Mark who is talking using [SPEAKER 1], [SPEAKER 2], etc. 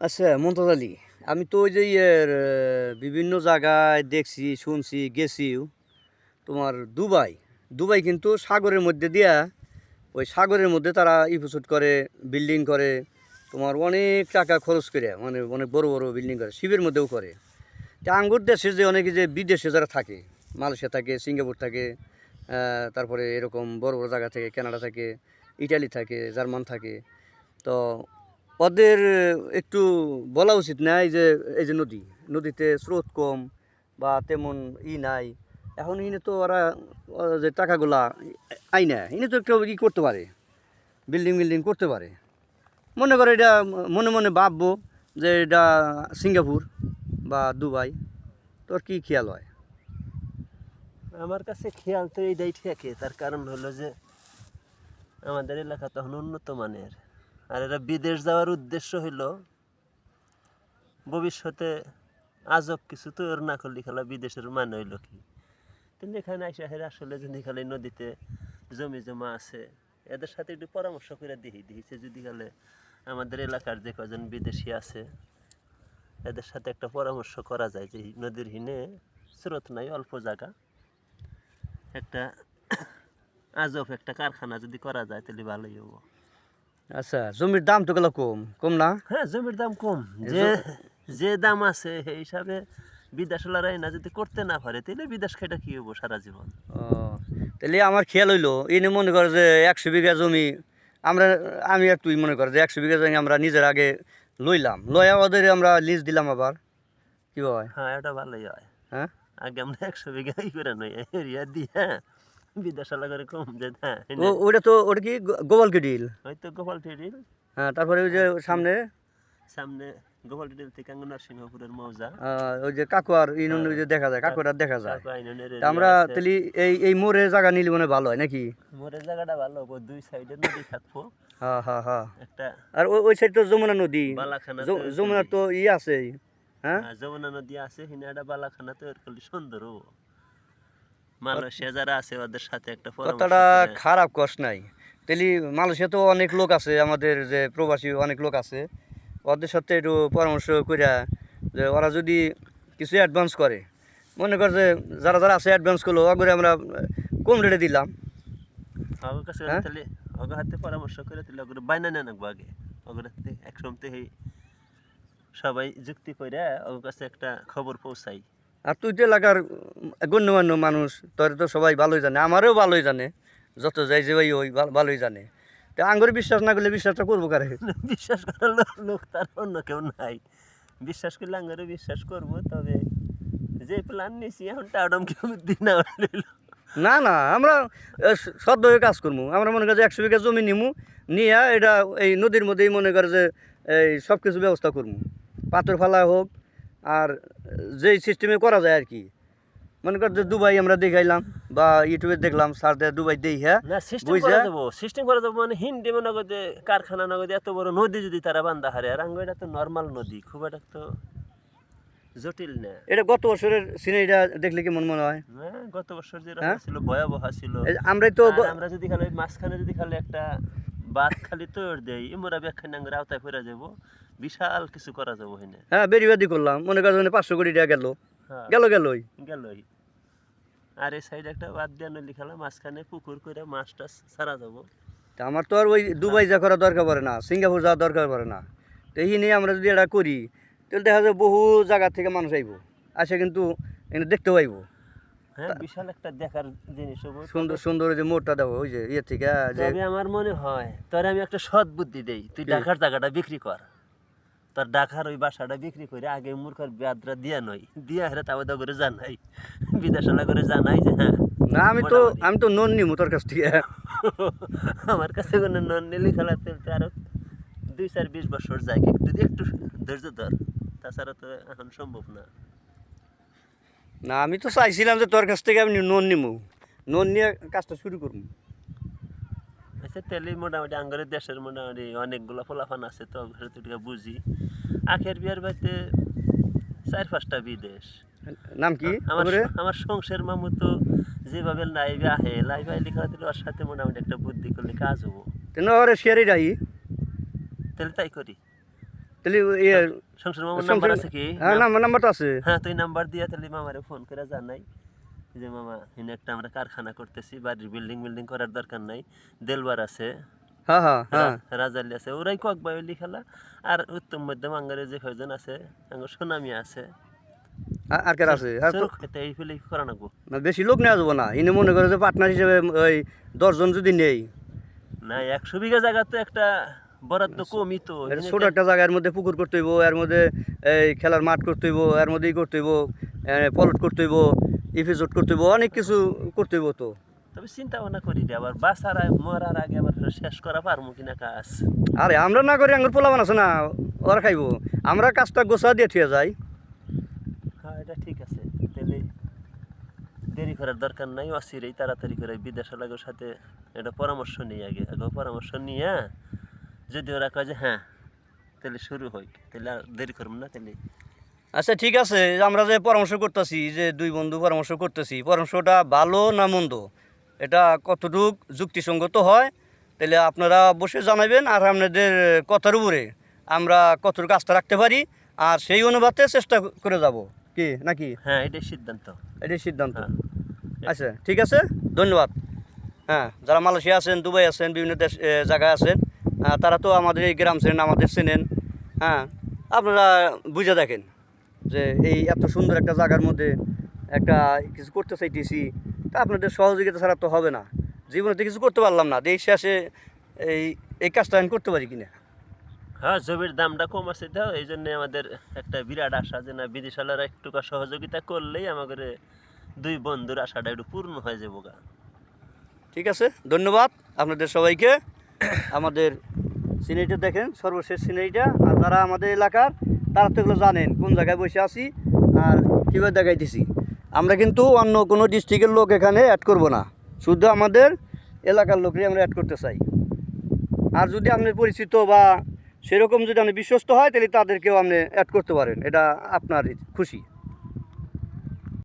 [SPEAKER 1] আচ্ছা মমতাজ আলী, আমি তো ওই যে ইয়ের বিভিন্ন জায়গায় দেখছি, শুনছি গেছিও তোমার দুবাই। দুবাই কিন্তু সাগরের মধ্যে দিয়া, ওই সাগরের মধ্যে তারা ইফোসুট করে, বিল্ডিং করে, তোমার অনেক টাকা খরচ করে মানে অনেক বড় বড় বিল্ডিং করে, শিবের মধ্যেও করে। তা আঙ্গুর দেশে যে অনেকে যে বিদেশে যারা থাকে, মালয়েশিয়া থাকে, সিঙ্গাপুর থাকে তারপরে এরকম বড় বড় জায়গা থেকে, কানাডা থাকে, ইটালি থাকে, জার্মান থাকে, তো ওদের, একটু বলা উচিত না এই যে এই যে নদী, নদীতে স্রোত কম বা তেমন ই নাই। এখন ইনে তো ওরা যে টাকাগুলা আই না, ইনে তো একটু ই করতে পারে, বিল্ডিং বিল্ডিং করতে পারে। মনে করে এটা মনে মনে ভাববো যে এটা সিঙ্গাপুর বা দুবাই, তোর কি খেয়াল হয়?
[SPEAKER 2] আমার কাছে খেয়াল তো এইটাই ঠেকে তার কারণ হলো যে আমাদের এলাকা তখন উন্নত মানের। আর এরা বিদেশ যাওয়ার উদ্দেশ্য হইল, ভবিষ্যতে আজব কিছু তৈরি না করলে খেলা বিদেশের মানে হইল কি? কিন্তু এখানে আইসা হের আসলে যদি খালি নদীতে জমি জমা আছে, এদের সাথে একটু পরামর্শ করে দিই দিয়েছে যদি খালে আমাদের এলাকার যে কজন বিদেশি আছে, এদের সাথে একটা পরামর্শ করা যায় যে নদীর হিনে স্রোত নাই, অল্প জায়গা। একটা আজব একটা কারখানা যদি করা যায় তাহলে ভালোই হব।
[SPEAKER 1] আচ্ছা জমির দাম তো গেল কম কম না?
[SPEAKER 2] হ্যাঁ জমির দাম কম। যে যে দাম আছে সেই হিসাবে বিদেশলারাই না যদি করতে না পারে তাহলে বিদেশ খেটা কি হব সারা জীবন?
[SPEAKER 1] ও তাহলে আমার খেয়াল হইল এনে মনে করে যে একশো বিঘা জমি আমরা আমি আর তুই মনে কর যে একশো বিঘা জমি আমরা নিজের আগে লইলাম। লয়া ওদের আমরা লিজ দিলাম আবার। কি হয়?
[SPEAKER 2] হ্যাঁ এটা ভালোই হয়।
[SPEAKER 1] হ্যাঁ?
[SPEAKER 2] আগে আমরা একশো বিঘা ই করে নই এরিয়া দিয়ে। বিদেশালা করে কম যে হ্যাঁ
[SPEAKER 1] ওটা তো ওটা কি গোপাল কিডিল
[SPEAKER 2] হয়তো গোপাল টেরিল
[SPEAKER 1] হ্যাঁ তারপরে ওই যে সামনে?
[SPEAKER 2] সামনে গোপাল টেরিল থেকে নরসিংহপুরের মৌজা।
[SPEAKER 1] ওই যে কাকুয়ার ইউনিয়ন ওই যে দেখা যায় কাকুয়ার দেখা যায়। তা আমরা তাহলে এই এই মোড়ে জায়গা নিলে মনে ভালো হয় নাকি?
[SPEAKER 2] মোরের জায়গাটা ভালো দুই সাইডে নদী থাকব।
[SPEAKER 1] হ্যাঁ হ্যাঁ হ্যাঁ আর ওই ওই সাইড তো যমুনা নদী। যমুনার তো ই আছে হ্যাঁ?
[SPEAKER 2] হ্যাঁ, যমুনা নদী আছে হিনে একটা বালাখানা তৈরি করলে সুন্দর মালয়েশিয়া যারা আছে ওদের সাথে একটা
[SPEAKER 1] কথাটা খারাপ কষ নাই। তাহলে মালয়েশিয়া তো অনেক লোক আছে আমাদের যে প্রবাসী অনেক লোক আছে। ওদের সাথে একটু পরামর্শ করিয়া যে ওরা যদি কিছু অ্যাডভান্স করে মনে কর যে যারা যারা আছে অ্যাডভান্স করল ওগুলো আমরা কম রেটে দিলাম।
[SPEAKER 2] ওগো
[SPEAKER 1] হ্যাঁ?
[SPEAKER 2] হাতে পরামর্শ করে তাহলে ওগুলো বাইনা নেন আগে। ওগুলো এই সবাই যুক্তি করে ওর কাছে একটা খবর পৌঁছাই।
[SPEAKER 1] আর তুই তো এলাকার গণ্যমান্য মানুষ তোর তো সবাই ভালোই জানে আমারও ভালোই জানে যত যাই যে ভাই ওই ভালো- ভালোই জানে। তো আঙ্গুরে বিশ্বাস না করলে বিশ্বাসটা করব কারে?
[SPEAKER 2] বিশ্বাস করার লোক- লোক তার অন্য কেউ নাই। বিশ্বাস করলে আঙ্গারে বিশ্বাস করব তবে যে প্ল্যান নিছি এখন টাউডম কেউ দিন না
[SPEAKER 1] না আমরা সদ্যভাবে কাজ করব। আমরা মনে করি যে একশো বিঘা জমি নিমু নিয়ে এটা এই নদীর মধ্যেই মনে করে যে এই সব কিছু ব্যবস্থা করব। পাথর ফালা হোক আর যেই সিস্টেমে করা যায় আর কি। মনে কর যে দুবাই আমরা দেখাইলাম বা ইউটিউবে দেখলাম স্যার দেয় দুবাই দেই হ্যাঁ?
[SPEAKER 2] সিস্টেম করা যাব। মানে হিন্দি মনে করো যে কারখানা নগদে এত বড় নদী যদি তারা বান্ধা হারে আর আঙ্গ এটা তো নর্মাল নদী খুব একটা তো জটিল না।
[SPEAKER 1] এটা গত বছরের সিনারিটা দেখলে কেমন মনে হয়?
[SPEAKER 2] হ্যাঁ গত বছর যে
[SPEAKER 1] হ্যাঁ?
[SPEAKER 2] ছিল ভয়াবহ ছিল।
[SPEAKER 1] আমরাই তো
[SPEAKER 2] আমরা যদি খালি মাঝখানে যদি খালি একটা বাদ খালি তৈরি দেই ইমরা ব্যাখ্যা নাঙ্গের আওতায় ফেরা যাব। বিশাল কিছু করা যাব হেনে
[SPEAKER 1] হ্যাঁ বেরিবাদি করলাম মনে কর যে পাঁচশো কোটি টাকা গেল।
[SPEAKER 2] হ্যাঁ।
[SPEAKER 1] গেল গেলই।
[SPEAKER 2] গেলই। আর এই সাইডে একটা বাদ দিয়ে নলি খেলা মাঝখানে পুকুর করে মাছ টাছ ছাড়া যাব।
[SPEAKER 1] তা আমার তো আর ওই দুবাই যা করা দরকার পড়ে না সিঙ্গাপুর যাওয়ার দরকার পড়ে না। তো এই নিয়ে আমরা যদি এটা করি তাহলে দেখা যায় বহু জায়গা থেকে মানুষ আইব। আসে কিন্তু দেখতে পাইব
[SPEAKER 2] হ্যাঁ বিশাল একটা দেখার জিনিস
[SPEAKER 1] সুন্দর সুন্দর ওই যে দেবো ওই যে ইয়ে থেকে যে
[SPEAKER 2] আমার মনে হয় তোর আমি একটা সৎ বুদ্ধি দেই তুই? ঢাকার জায়গাটা বিক্রি কর। তোর ঢাকার ওই বাসাটা বিক্রি করে আগে মূর্খের ব্যাদরা দিয়া দিয়া হেরে করে জানাই বিদেশালা করে জানাই যে হ্যাঁ।
[SPEAKER 1] না আমি তো আমি তো নন নিমু তোর কাছ থেকে।
[SPEAKER 2] আমার কাছে কোনো নন নিলি খেলা চলতে আরও দুই চার বিশ বছর যায় একটু একটু ধৈর্য ধর। তাছাড়া তো এখন সম্ভব না।
[SPEAKER 1] না আমি তো চাইছিলাম যে তোর কাছ থেকে আমি নন নিমু। নন নিয়ে কাজটা শুরু করব।
[SPEAKER 2] আচ্ছা তেলে মোটামুটি আঙ্গরের দেশের মোটামুটি অনেকগুলো ফলাফান আছে তো এটা বুঝি। আখের বিয়ার বাড়িতে চার পাঁচটা বিদেশ।
[SPEAKER 1] নাম কি?
[SPEAKER 2] আমার আমার সংসার মামু তো যেভাবে লাইভে আহে লাইভে লেখা দিলে ওর সাথে মোটামুটি একটা বুদ্ধি করলে কাজ হব।
[SPEAKER 1] তেন ওরে শেয়ারই রাহি
[SPEAKER 2] তাহলে তাই করি।
[SPEAKER 1] তাহলে ইয়ে
[SPEAKER 2] সংসার মামার নাম্বার আছে কি?
[SPEAKER 1] হ্যাঁ নাম্বার নাম্বার তো আছে।
[SPEAKER 2] হ্যাঁ তুই নাম্বার দিয়ে তাহলে মামারে ফোন করে জানাই। যে মামা এখানে একটা আমরা কারখানা করতেছি বাড়ির বিল্ডিং বিল্ডিং করার দরকার নাই। দেলবার আছে।
[SPEAKER 1] হ্যাঁ হ্যাঁ হ্যাঁ।
[SPEAKER 2] রাজালি আছে। ওরাই কক বাই লিখালা আর উত্তম মধ্যম আঙ্গারে যে কয়জন আছে আঙ্গার সোনামি আছে।
[SPEAKER 1] আর- কার আছে?
[SPEAKER 2] এই ফেলে করা নাগবো
[SPEAKER 1] না, বেশি লোক নেওয়া যাব না। ইনি মনে করে যে পার্টনার হিসেবে ওই দশজন যদি নেই।
[SPEAKER 2] না একশো বিঘা জায়গা তো একটা বরাদ্দ কমই তো
[SPEAKER 1] ছোট একটা জায়গার মধ্যে পুকুর করতে হইব এর মধ্যে এই খেলার মাঠ করতে হইব এর মধ্যে ই করতে হইব পলট করতে হইব ইফিজট করতে হইব অনেক কিছু করতে হইব তো।
[SPEAKER 2] তবে চিন্তা ভাবনা করি রে আবার বাসার মরার আগে আবার শেষ করা পারব কিনা কাজ?
[SPEAKER 1] আরে আমরা না করি আঙ্গুর পোলাবান আছে না ওরা খাইব। আমরা কাজটা গোছা দিয়ে থিয়ে যাই।
[SPEAKER 2] হ্যাঁ এটা ঠিক আছে। তাহলে দেরি করার দরকার নাই অসিরেই তাড়াতাড়ি করে বিদেশালাগের সাথে একটা পরামর্শ নিই আগে। আগে পরামর্শ নিয়ে যদি ওরা কয় যে হ্যাঁ তাহলে শুরু হয় তাহলে আর দেরি করব না তাহলে
[SPEAKER 1] আচ্ছা ঠিক আছে আমরা যে পরামর্শ করতেছি যে দুই বন্ধু পরামর্শ করতেছি পরামর্শটা ভালো না মন্দ? এটা কতটুক যুক্তিসঙ্গত হয়? তাহলে আপনারা অবশ্যই জানাবেন আর আপনাদের কথার উপরে আমরা কতটুকু আস্থা রাখতে পারি আর সেই অনুপাতে চেষ্টা করে যাব। কি নাকি?
[SPEAKER 2] হ্যাঁ এটাই সিদ্ধান্ত।
[SPEAKER 1] এটাই সিদ্ধান্ত।
[SPEAKER 2] হ্যাঁ।
[SPEAKER 1] আচ্ছা ঠিক আছে ধন্যবাদ। হ্যাঁ যারা মালয়েশিয়া আছেন দুবাই আছেন বিভিন্ন দেশ জায়গায় আছেন তারা তো আমাদের এই গ্রাম চেনেন আমাদের চেনেন। হ্যাঁ আপনারা বুঝে দেখেন যে এই এত সুন্দর একটা জায়গার মধ্যে একটা কিছু করতে চাইতেছি তা আপনাদের সহযোগিতা ছাড়া তো হবে না। জীবনে তো কিছু করতে পারলাম না দেশ শেষে এই এই কাজটা আমি করতে পারি কিনা?
[SPEAKER 2] হ্যাঁ জমির দামটা কম আছে তো এই জন্য আমাদের একটা বিরাট আশা যে না বিদেশালারা একটু সহযোগিতা করলেই আমাদের দুই বন্ধুর আশাটা একটু পূর্ণ হয়ে যাব
[SPEAKER 1] ঠিক আছে ধন্যবাদ আপনাদের সবাইকে। আমাদের সিনারিটা দেখেন, সর্বশেষ সিনারিটা। আর যারা আমাদের এলাকার, তারা তো এগুলো জানেন, কোন জায়গায় বসে আছি আর কীভাবে দেখাইতেছি। আমরা কিন্তু অন্য কোনো ডিস্ট্রিক্টের লোক এখানে অ্যাড করব না। শুধু আমাদের এলাকার লোকই আমরা অ্যাড করতে চাই। আর যদি আপনি পরিচিত বা সেরকম যদি আপনি বিশ্বস্ত হয়, তাহলে তাদেরকেও আপনি অ্যাড করতে পারেন। এটা আপনার খুশি।